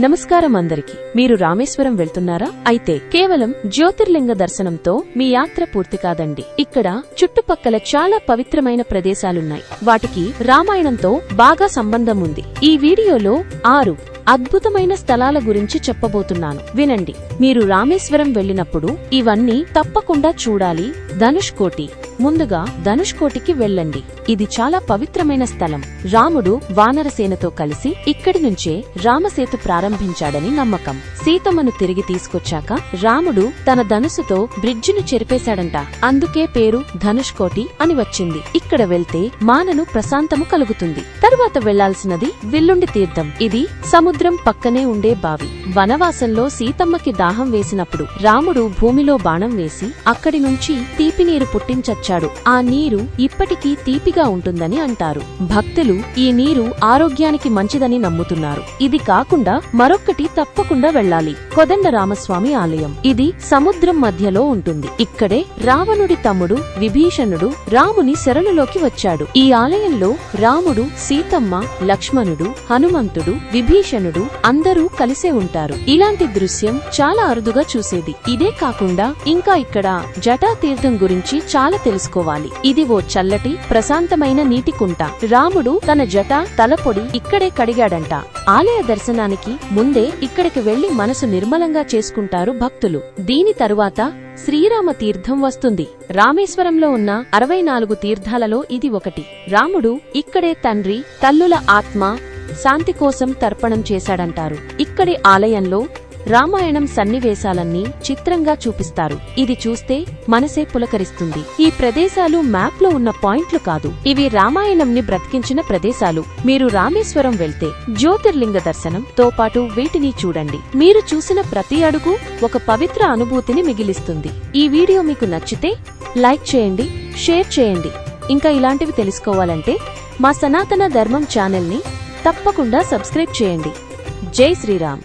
నమస్కారం అందరికి. మీరు రామేశ్వరం వెళ్తున్నారా? అయితే కేవలం జ్యోతిర్లింగ దర్శనంతో మీ యాత్ర పూర్తి కాదండి. ఇక్కడ చుట్టుపక్కల చాలా పవిత్రమైన ప్రదేశాలున్నాయి. వాటికి రామాయణంతో బాగా సంబంధం ఉంది. ఈ వీడియోలో ఆరు అద్భుతమైన స్థలాల గురించి చెప్పబోతున్నాను. వినండి. మీరు రామేశ్వరం వెళ్ళినప్పుడు ఇవన్నీ తప్పకుండా చూడాలి. ధనుష్ కోటి ముందుగా ధనుష్కోటికి వెళ్ళండి. ఇది చాలా పవిత్రమైన స్థలం. రాముడు వానరసేనతో కలిసి ఇక్కడి నుంచే రామసేతు ప్రారంభించాడని నమ్మకం. సీతమ్మను తిరిగి తీసుకొచ్చాక రాముడు తన ధనుసుతో బ్రిడ్జిను చెరిపేశాడంట. అందుకే పేరు ధనుష్కోటి అని వచ్చింది. ఇక్కడ వెళ్తే మానను ప్రశాంతము కలుగుతుంది. తరువాత వెళ్ళాల్సినది విల్లుండి తీర్థం. ఇది సముద్రం పక్కనే ఉండే బావి. వనవాసంలో సీతమ్మకి దాహం వేసినప్పుడు రాముడు భూమిలో బాణం వేసి అక్కడి నుంచి తీపి నీరు పుట్టించచ్చాడు ఆ నీరు ఇప్పటికీ తీపిగా ఉంటుందని అంటారు. భక్తులు ఈ నీరు ఆరోగ్యానికి మంచిదని నమ్ముతున్నారు. ఇది కాకుండా మరొక్కటి తప్పకుండా వెళ్ళాలి. కొదండ రామస్వామి ఆలయం. ఇది సముద్రం మధ్యలో ఉంటుంది. ఇక్కడే రావణుడి తమ్ముడు విభీషణుడు రాముని శరణులోకి వచ్చాడు. ఈ ఆలయంలో రాముడు సీతమ్మ లక్ష్మణుడు హనుమంతుడు విభీషణుడు అందరూ కలిసే ఉంటారు. ఇలాంటి దృశ్యం చాలా అరుదుగా చూసేది. ఇదే కాకుండా ఇంకా ఇక్కడ జటాతీర్థం గురించి చాలా తెలుసు తెలుసుకోవాలి. ఇది ఓ చల్లటి ప్రశాంతమైన నీటి కుంట. రాముడు తన జట తలపొడి ఇక్కడే కడిగాడంట. ఆలయ దర్శనానికి ముందే ఇక్కడికి వెళ్ళి మనసు నిర్మలంగా చేసుకుంటారు భక్తులు. దీని తరువాత శ్రీరామ తీర్థం వస్తుంది. రామేశ్వరంలో ఉన్న అరవై నాలుగు తీర్థాలలో ఇది ఒకటి. రాముడు ఇక్కడే తండ్రి తల్లుల ఆత్మ శాంతి కోసం తర్పణం చేశాడంటారు. ఇక్కడి ఆలయంలో రామాయణం సన్నివేశాలన్నీ చిత్రంగా చూపిస్తారు. ఇది చూస్తే మనసే పులకరిస్తుంది. ఈ ప్రదేశాలు మ్యాప్లో ఉన్న పాయింట్లు కాదు. ఇవి రామాయణంని బ్రతికించిన ప్రదేశాలు. మీరు రామేశ్వరం వెళ్తే జ్యోతిర్లింగ దర్శనం తో పాటు వీటిని చూడండి. మీరు చూసిన ప్రతి అడుగు ఒక పవిత్ర అనుభూతిని మిగిలిస్తుంది. ఈ వీడియో మీకు నచ్చితే లైక్ చేయండి షేర్ చేయండి. ఇంకా ఇలాంటివి తెలుసుకోవాలంటే మా సనాతన ధర్మం ఛానల్ని తప్పకుండా సబ్స్క్రైబ్ చేయండి. జై శ్రీరామ్.